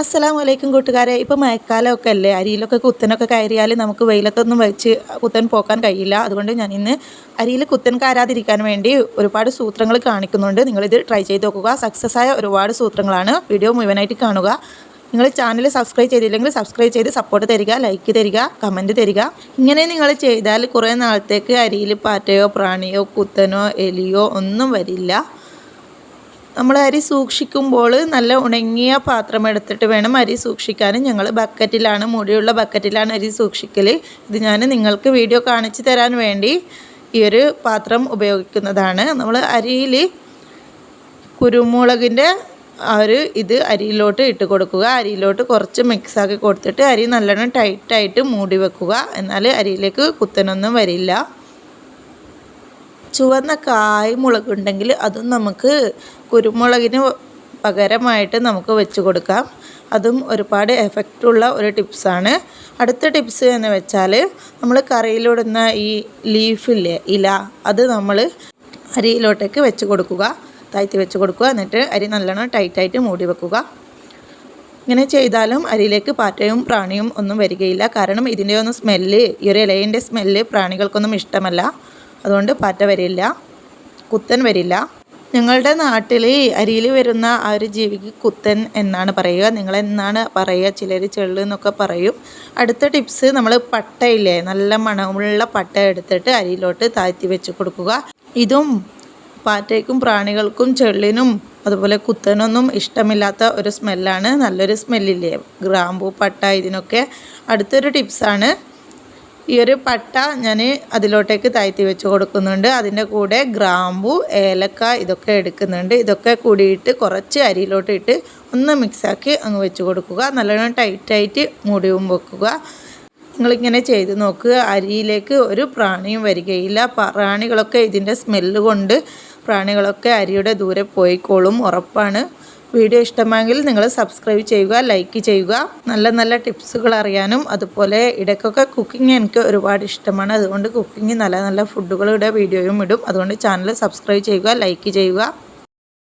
അസ്സലാം വലൈക്കും കൂട്ടുകാരെ. ഇപ്പോൾ മഴക്കാലമൊക്കെ അല്ലേ അരിയിലൊക്കെ കുത്തനൊക്കെ കയറിയാൽ നമുക്ക് വെയിലത്തൊന്നും വെച്ച് കുത്തൻ പോക്കാൻ കഴിയില്ല. അതുകൊണ്ട് ഞാൻ ഇന്ന് അരിയിൽ കുത്തൻ കയറാതിരിക്കാൻ വേണ്ടി ഒരുപാട് സൂത്രങ്ങൾ കാണിക്കുന്നുണ്ട്. നിങ്ങളിത് ട്രൈ ചെയ്ത് നോക്കുക. സക്സസ് ആയ ഒരുപാട് സൂത്രങ്ങളാണ് വീഡിയോ മുഴുവനായിട്ട് കാണുക. നിങ്ങൾ ചാനൽ സബ്സ്ക്രൈബ് ചെയ്തില്ലെങ്കിൽ സബ്സ്ക്രൈബ് ചെയ്ത് സപ്പോർട്ട് തരിക ലൈക്ക് തരിക കമന്റ് തരിക. ഇങ്ങനെ നിങ്ങൾ ചെയ്താൽ കുറേ നാളത്തേക്ക് അരിയിൽ പാറ്റയോ പ്രാണിയോ കുത്തനോ എലിയോ ഒന്നും വരില്ല. നമ്മൾ അരി സൂക്ഷിക്കുമ്പോൾ നല്ല ഉണങ്ങിയ പാത്രം എടുത്തിട്ട് വേണം അരി സൂക്ഷിക്കാൻ ഞങ്ങൾ ബക്കറ്റിലാണ് മുടിയുള്ള ബക്കറ്റിലാണ് അരി സൂക്ഷിക്കൽ ഇത് ഞാൻ നിങ്ങൾക്ക് വീഡിയോ കാണിച്ചു തരാൻ വേണ്ടി ഈ ഒരു പാത്രം ഉപയോഗിക്കുന്നതാണ്. നമ്മൾ അരിയിൽ കുരുമുളകിന്റെ ആ ഒരു ഇത് അരിയിലോട്ട് ഇട്ട് കൊടുക്കുക. അരിയിലോട്ട് കുറച്ച് മിക്സാക്കി കൊടുത്തിട്ട് അരി നല്ലോണം ടൈറ്റായിട്ട് മൂടി വെക്കുക. എന്നാൽ അരിയിലേക്ക് കുത്തനൊന്നും വരില്ല. ചുവന്ന കായ് മുളകുണ്ടെങ്കിൽ അതും നമുക്ക് കുരുമുളകിന് പകരമായിട്ട് നമുക്ക് വെച്ച് കൊടുക്കാം. അതും ഒരുപാട് എഫക്റ്റുള്ള ഒരു ടിപ്സാണ് അടുത്ത ടിപ്സ് എന്ന് വെച്ചാൽ നമ്മൾ കറിയിലിടുന്ന ഈ ലീഫില്ലേ ഇല അത് നമ്മൾ അരിയിലോട്ടേക്ക് വെച്ച് കൊടുക്കുക. താഴ്ത്തി വെച്ച് കൊടുക്കുക. എന്നിട്ട് അരി നല്ലോണം ടൈറ്റായിട്ട് മൂടി വെക്കുക. ഇങ്ങനെ ചെയ്താലും അരിയിലേക്ക് പാറ്റയും പ്രാണിയും ഒന്നും വരികയില്ല. കാരണം ഇതിന്റെ ഒന്നും സ്മെല്ല് ഈ ഒരു ഇലയിന്റെ സ്മെല്ല് പ്രാണികൾക്കൊന്നും ഇഷ്ടമല്ല. അതുകൊണ്ട് പാറ്റ വരില്ല കുത്തൻ വരില്ല. ഞങ്ങളുടെ നാട്ടിൽ അരിയിൽ വരുന്ന ആ ഒരു ജീവിക്ക് കുത്തൻ എന്നാണ് പറയുക. നിങ്ങൾ എന്നാണ് പറയുക? ചിലർ ചെള്ളു എന്നൊക്കെ പറയും. അടുത്ത ടിപ്സ് നമ്മൾ പട്ടയില്ലേ? നല്ല മണമുള്ള പട്ട എടുത്തിട്ട് അരിയിലോട്ട് താഴ്ത്തി വെച്ച് കൊടുക്കുക. ഇതും പാറ്റയ്ക്കും പ്രാണികൾക്കും ചെള്ളിനും അതുപോലെ കുത്തനൊന്നും ഇഷ്ടമില്ലാത്ത ഒരു സ്മെല്ലാണ് നല്ലൊരു സ്മെല്ലില്ലേ ഗ്രാമ്പൂ പട്ട ഇതിനൊക്കെ. അടുത്തൊരു ടിപ്സാണ് ഈ ഒരു പട്ട ഞാൻ അതിലോട്ടേക്ക് താഴ്ത്തി വെച്ച് കൊടുക്കുന്നുണ്ട്. അതിന്റെ കൂടെ ഗ്രാമ്പു ഏലക്ക ഇതൊക്കെ എടുക്കുന്നുണ്ട്. ഇതൊക്കെ കൂടിയിട്ട് കുറച്ച് അരിയിലോട്ട് ഇട്ട് ഒന്ന് മിക്സാക്കി അങ്ങ് വെച്ച് കൊടുക്കുക. നല്ലോണം ടൈറ്റായിട്ട് മുടിവും വെക്കുക. നിങ്ങളിങ്ങനെ ചെയ്ത് നോക്കുക. അരിയിലേക്ക് ഒരു പ്രാണിയും വരികയില്ല. പ്രാണികളൊക്കെ ഇതിന്റെ സ്മെല്ല് കൊണ്ട് പ്രാണികളൊക്കെ അരിയുടെ ദൂരെ പോയിക്കോളും. ഉറപ്പാണ്. വീഡിയോ ഇഷ്ടമായെങ്കിൽ നിങ്ങൾ സബ്സ്ക്രൈബ് ചെയ്യുക ലൈക്ക് ചെയ്യുക. നല്ല നല്ല ടിപ്സുകൾ അറിയാനും അതുപോലെ ഇടയ്ക്കൊക്കെ കുക്കിംഗ് എനിക്ക് ഒരുപാട് ഇഷ്ടമാണ്. അതുകൊണ്ട് കുക്കിംഗ് നല്ല നല്ല ഫുഡുകളുടെ വീഡിയോയും ഇടും. അതുകൊണ്ട് ചാനൽ സബ്സ്ക്രൈബ് ചെയ്യുക ലൈക്ക് ചെയ്യുക.